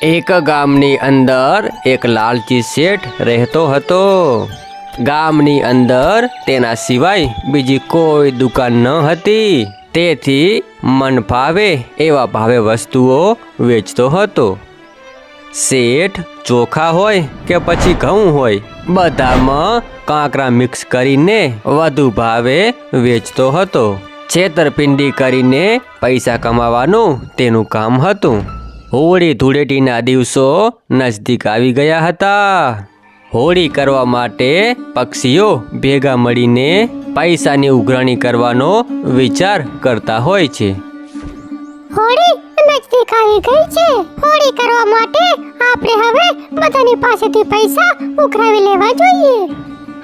એક ગામની અંદર એક લાલચી શેઠ રહેતો હતો. ગામની અંદર તેના સિવાય બીજી કોઈ દુકાન ન હતી. તેથી મન ભાવે એવા ભાવે વસ્તુઓ વેચતો હતો. શેઠ ચોખા હોય કે પછી ઘઉં હોય, બધામાં કાંકરા મિક્સ કરીને વધુ ભાવે વેચતો હતો. છેતરપિંડી કરીને પૈસા કમાવાનું તેનું કામ હતું. હોળી ધૂળેટીના દિવસો નજદીક આવી ગયા હતા. હોળી કરવા માટે પક્ષીઓ ભેગા મળીને પૈસાની ઉઘરાણી કરવાનો વિચાર કરતા હોય છે. હોળી નજદીક આવી ગઈ છે. હોળી કરવા માટે આપણે હવે બધાની પાસેથી પૈસા ઉઘરાવી લેવા જોઈએ.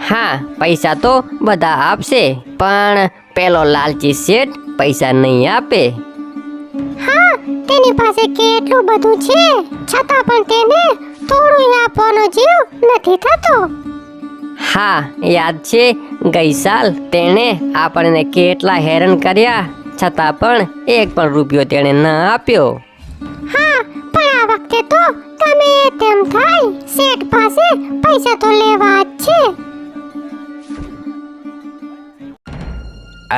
હા પૈસા તો બધા આપશે પણ પેલો લાલચી શેઠ પૈસા નહીં આપે. હા તેની પાસે કેટલું બધું છે છતાં પણ તેને થોડું આપવાનો જીવ નથી થતો. હા યાદ છે ગઈ સાલ તેણે આપણને કેટલા હેરાન કર્યા છતાં પણ એક પણ રૂપિયો તેણે ન આપ્યો. હા પણ આ વખતે તો તમે તેમ થાય શેઠ પાસે પૈસા તો લેવા જ છે.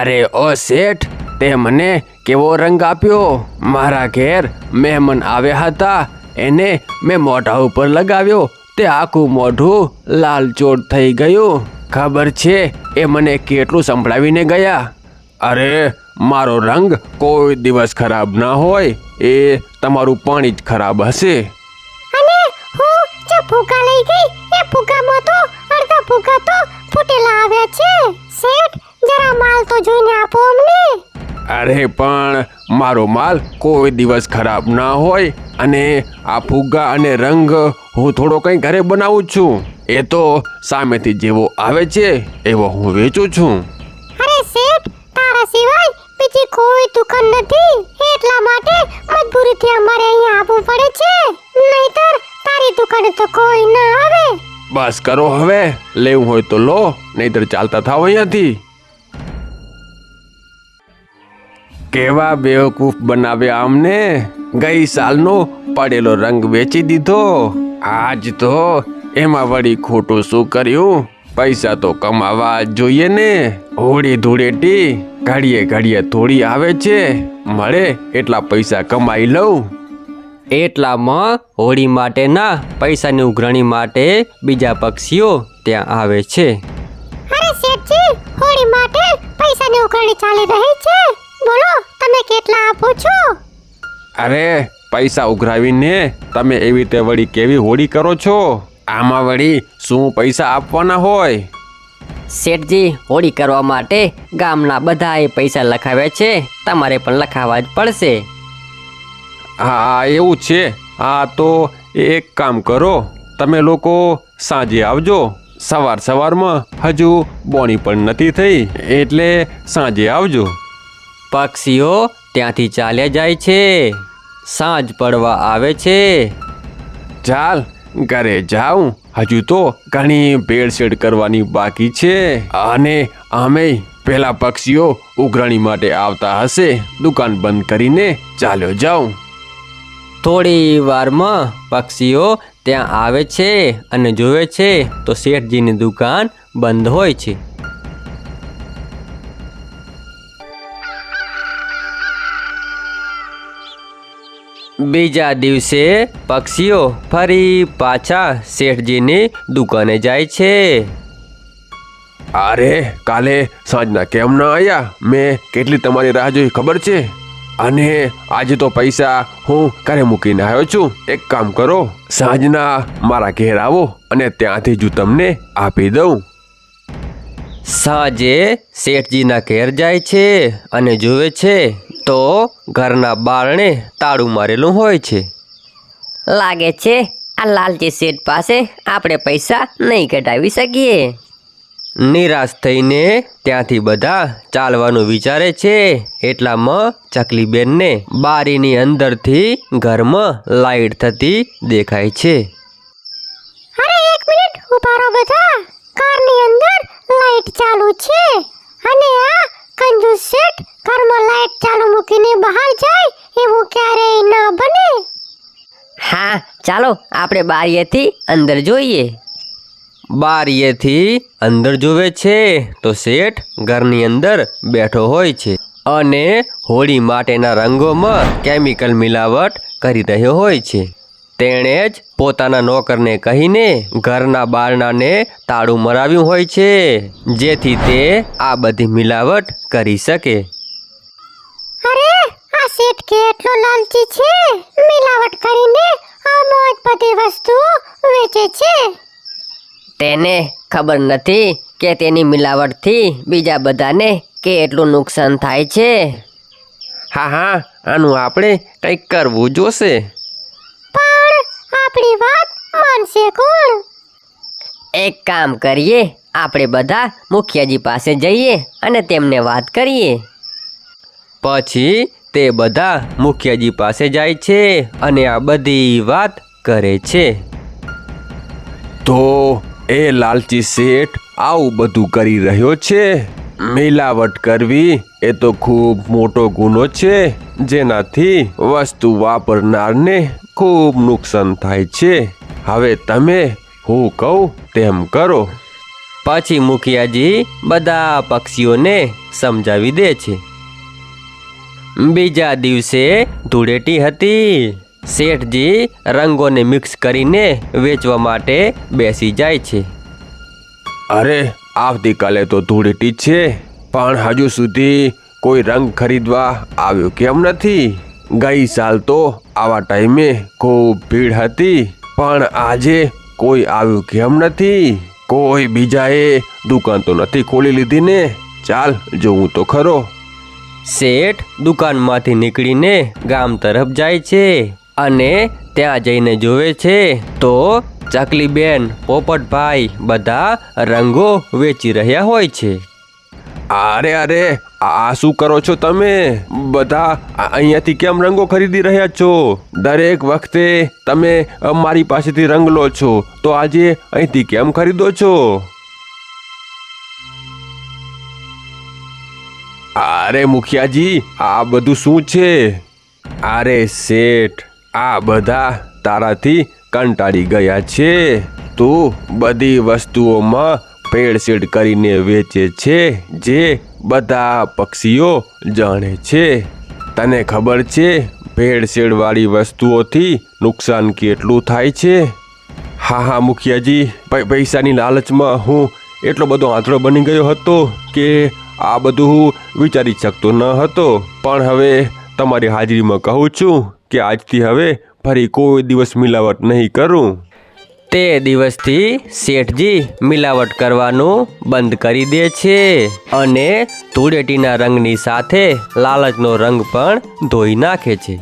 અરે ઓ શેઠ તે મને કેવો રંગ આપ્યો? મારા ઘેર મહેમાન આવ્યા હતા. એને મેં મોઢા ઉપર લગાવ્યો. તે આખું મોઢું લાલચોટ થઈ ગયું. ખબર છે એ મને કેટલું સંભળાવીને ગયા. અરે, મારો રંગ કોઈ દિવસ ખરાબ ના હોય. એ તમારું પાણી જ ખરાબ હશે. અને હું જે ફુગા લઈ ગઈ, એ ફુગામાં અરે પણ મારો માલ કોઈ દિવસ ખરાબ ના હોય અને આ ફુગ્ગા અને રંગ હું થોડો કંઈ ઘરે બનાવું છું. એ તો સામેથી જેવો આવે છે એવો હું વેચું છું. અરે શેઠ તારા સિવાય બીજી કોઈ દુકાન નથી. એટલા માટે મજબૂરીથી અમારે અહીં આવવું પડે છે. નહીતર તારી દુકાને તો કોઈ ના આવે. બસ કરો હવે લેવું હોય તો લો નહીતર ચાલતા થાવ અહીંયાથી. કેવા બેવકૂફ બનાવ્યા અમને? ગઈ સાલનો પડેલો રંગ વેચી દીધો. આજ તો એમાં વળી ખોટું શું કર્યું? પૈસા તો કમાવા જોઈએ ને. હોળી ધૂળેટી ઘડીએ ઘડીએ થોડી આવે છે. મળે એટલા પૈસા કમાઈ લઉં. એટલામાં હોળી માટેના પૈસાની ઉઘરાણી માટે બીજા પક્ષીઓ ત્યાં આવે છે. અરે શેઠજી, હોળી માટે પૈસાની ઉઘરાણી ચાલી રહી છે. બોલો તમે કેટલા આપો છો? અરે પૈસા ઉઘરાવીને તમે એવી રીતે વળી કેવી હોળી કરો છો? આમાં વળી શું પૈસા આપવાના હોય? શેઠજી હોળી કરવા માટે ગામના બધાએ પૈસા લખાવ્યા છે. તમારે પણ લખાવવા જ પડશે. હા એવું છે. હા તો એક કામ કરો. તમે લોકો સાંજે આવજો. સવાર સવારમાં હજુ બોણી પણ નથી થઈ એટલે સાંજે આવજો. પક્ષીઓ ત્યાંથી ચાલ્યા જાય છે. સાંજ પડવા આવે છે. ચાલ ઘરે જાઉં. હજુ તો ઘણી ભેળસેળ કરવાની બાકી છે. અને અમે પેલા પક્ષીઓ ઉઘરાણી માટે આવતા હશે. દુકાન બંધ કરીને ચાલ્યો જાઉં. થોડી વારમાં પક્ષીઓ ત્યાં આવે છે અને જોવે છે તો શેઠજીની દુકાન બંધ હોય છે. બીજા દિવસે પક્ષીઓ ફરી પાછા શેઠજીની દુકાને જાય છે. અરે કાલે સાંજના કેમ ના આવ્યા મેં કેટલી તમારી રાહ જોઈ ખબર છે? અને આજે તો પૈસા હું ઘરે મૂકીને આવ્યો છું. એક કામ કરો સાંજના મારા ઘેર આવો અને ત્યાંથી જ તમને આપી દઉં. સાંજે શેઠજીના ઘેર જાય છે અને જુએ છે તો ઘરના બારણે તાળું મારેલું હોય છે. લાગે છે આ લાલચી શેઠ પાસે આપણે પૈસા નહીં કઢાવી શકીએ. નિરાશ થઈને ત્યાંથી બધા ચાલવાનું વિચારે છે. એટલામાં ચકલીબેનને બારીની અંદરથી ઘરમાં લાઈટ થતી દેખાય છે. અરે એક મિનિટ ઊભા રહો બધા. કારની અંદર લાઈટ ચાલુ છે. અને આ કંજૂસ શેઠ ઘરમાં લાઈટ ચાલુ મૂકીને બહાર જાય એવું ક્યારેય ન બને. હા ચાલો આપણે બારીએથી અંદર જોઈએ. બારીએથી અંદર જોવે છે તો શેઠ ઘરની અંદર બેઠો હોય છે અને હોળી માટેના રંગોમાં કેમિકલ મિલાવટ કરી રહ્યો હોય છે. તેણે જ પોતાના નોકરને કહીને ઘરના બારણાને તાળું મરાવ્યું હોય છે જેથી તે આ બધી મિલાવટ કરી શકે. શેઠ કેટલો લાલચી છે? મિલાવટ કરીને આ મોજ બધી વસ્તુઓ વેચે છે. તેને ખબર નથી કે તેની મિલાવટથી બીજા બધાને કેટલું નુકસાન થાય છે? હા હા આનું આપણે કંઈક કરવું જોશે. પણ આપણી વાત માનશે કોણ? એક કામ કરીએ આપણે બધા મુખિયાજી પાસે જઈએ અને તેમને વાત કરીએ. પછી તે બધા મુખિયાજી પાસે જાય છે અને આ બધી વાત કરે છે. તો એ લાલચી શેઠ આવું બધું કરી રહ્યો છે? મિલાવટ કરવી એ તો ખૂબ મોટો ગુનો છે. જેનાથી વસ્તુ વાપરનારને ખૂબ નુકસાન થાય છે. હવે તમે હું કહું તેમ કરો. પછી મુખિયાજી બધા પક્ષીઓને સમજાવી દે છે. બીજા દિવસે ધૂળેટી હતી. શેઠજી રંગોને મિક્સ કરીને વેચવા માટે બેસી જાય છે. અરે, આવતીકાલે તો ધૂળેટી છે. પણ હજુ સુધી કોઈ રંગ ખરીદવા આવ્યો કેમ નથી? ગઈ સાલ તો આવા ટાઈમે ખૂબ ભીડ હતી. પણ આજે કોઈ આવ્યું કેમ નથી? કોઈ બીજાએ દુકાન તો નથી ખોલી લીધી ને? ચાલ, જોવું તો ખરો. શેઠ દુકાનમાંથી નીકળીને ગામ તરફ જાય છે અને ત્યાં જઈને જોવે છે તો ચકલીબેન, પોપટભાઈ બધા રંગો વેચી રહ્યા હોય છે. અરે અરે આ શું કરો છો તમે? બધા અહીંયાથી કેમ રંગો ખરીદી રહ્યા છો? દરેક વખતે તમે મારી પાસેથી રંગ લો છો, તો આજે અહીંથી કેમ ખરીદો છો? અરે મુખિયાજી, આ બધું શું છે? અરે શેઠ, આ બધા તારાથી કંટાળી ગયા છે. તું બધી વસ્તુઓમાં ભેળસેળ કરીને વેચે છે, જે બધા પક્ષીઓ જાણે છે. તને ખબર છે ભેળસેળવાળી વસ્તુઓથી નુકસાન કેટલું થાય છે? હા હા, મુખિયાજી પૈસાની લાલચમાં હું એટલો બધો આંતરો બની ગયો હતો કે આ બધું હું વિચારી શકતો ન હતો. પણ હવે તમારી હાજરીમાં કહું છું કે આજથી હવે ફરી કોઈ દિવસ મિલાવટ નહીં કરું. તે દિવસથી શેઠજી મિલાવટ કરવાનું બંધ કરી દે છે અને ધૂળેટીના રંગની સાથે લાલચનો રંગ પણ ધોઈ નાખે છે.